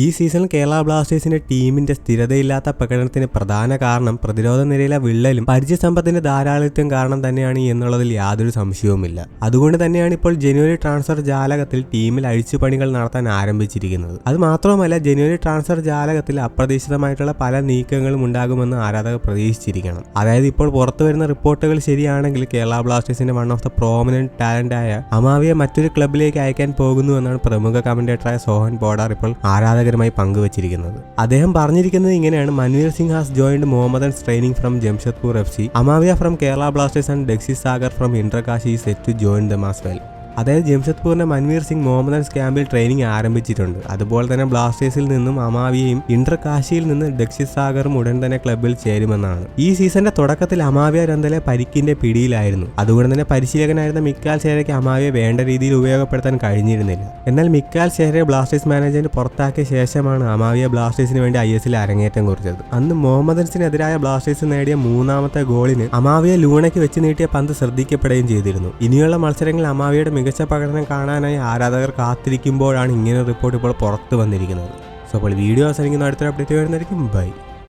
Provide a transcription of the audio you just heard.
ഈ സീസണിൽ കേരള ബ്ലാസ്റ്റേഴ്സിന്റെ ടീമിന്റെ സ്ഥിരതയില്ലാത്ത പ്രകടനത്തിന് പ്രധാന കാരണം പ്രതിരോധ നിരയിലെ വിള്ളലും പരിചയസമ്പത്തിന്റെ ധാരാളിത്വം കാരണം തന്നെയാണ് എന്നുള്ളതിൽ യാതൊരു സംശയവുമില്ല. അതുകൊണ്ട് തന്നെയാണ് ഇപ്പോൾ ജനുവരി ട്രാൻസ്ഫർ ജാലകത്തിൽ ടീമിൽ അഴിച്ചുപണികൾ നടത്താൻ ആരംഭിച്ചിരിക്കുന്നത്. അത് മാത്രവുമല്ല ജനുവരി ട്രാൻസ്ഫർ ജാലകത്തിൽ അപ്രതീക്ഷിതമായിട്ടുള്ള പല നീക്കങ്ങളും ഉണ്ടാകുമെന്ന് ആരാധകർ പ്രതീക്ഷിച്ചിരിക്കണം. അതായത് ഇപ്പോൾ പുറത്തു വരുന്ന റിപ്പോർട്ടുകൾ ശരിയാണെങ്കിൽ കേരള ബ്ലാസ്റ്റേഴ്സിന്റെ one of the prominent talent ആയ അമാവിയെ മറ്റൊരു ക്ലബിലേക്ക് അയക്കാൻ പോകുന്നു എന്നാണ് പ്രമുഖ കമന്റേറ്ററായ സോഹൻ ബോഡാർ ഇപ്പോൾ ആരാധകരുമായി പങ്കുവച്ചിരിക്കുന്നത്. അദ്ദേഹം പറഞ്ഞിരിക്കുന്നത് ഇങ്ങനെയാണ്. Manvir Singh has joined Mohammedans training from Jamshedpur F C Amavia from Kerala Blasters and ഡെക്സി Sagar from Inter Kashi set to join the as well അതായത് ജംഷദ്പൂറിന്റെ മൻവീർ സിംഗ് മുഹമ്മദ് അൽസ് ക്യാമ്പിൽ ട്രെയിനിങ് ആരംഭിച്ചിട്ടുണ്ട്. അതുപോലെ തന്നെ ബ്ലാസ്റ്റേഴ്സിൽ നിന്നും അമാവിയയും ഇന്റർ കാശിയിൽ നിന്ന് ദക്ഷിത് സാഗറും ഉടൻ തന്നെ ക്ലബിൽ ചേരുമെന്നാണ്. ഈ സീസണിന്റെ തുടക്കത്തിൽ അമാവിയ രന്തലെ പരിക്കിന്റെ പിടിയിലായിരുന്നു. അതുകൊണ്ട് തന്നെ പരിശീലകനായിരുന്ന മിക്കാൽ ചേരയ്ക്ക് അമാവിയെ വേണ്ട രീതിയിൽ ഉപയോഗപ്പെടുത്താൻ കഴിഞ്ഞിരുന്നില്ല. എന്നാൽ മിക്കാൽ ചേരയെ ബ്ലാസ്റ്റേഴ്സ് മാനേജറിന് പുറത്താക്കിയ ശേഷമാണ് അമാവിയ ബ്ലാസ്റ്റേഴ്സിന് വേണ്ടി ഐ എസിൽ അരങ്ങേറ്റം കുറിച്ചത്. അന്ന് മുഹമ്മദ് അൻസിനെതിരായ ബ്ലാസ്റ്റേഴ്സ് നേടിയ മൂന്നാമത്തെ ഗോളിന് അമാവിയ ലൂണയ്ക്ക് വെച്ച് നീട്ടിയ പന്ത് ശ്രദ്ധിക്കപ്പെടുകയും ചെയ്തിരുന്നു. ഇനിയുള്ള മത്സരങ്ങളിൽ അമാവിയുടെ മികച്ച പ്രകടനം കാണാനായി ആരാധകർ കാത്തിരിക്കുമ്പോഴാണ് ഇങ്ങനെ റിപ്പോർട്ട് ഇപ്പോൾ പുറത്ത് വന്നിരിക്കുന്നത്. സോ അപ്പോൾ വീഡിയോ അവസാനിക്കുന്ന അടുത്തൊരു അപ്ഡേറ്റ് വരുന്നതായിരിക്കും. ബൈ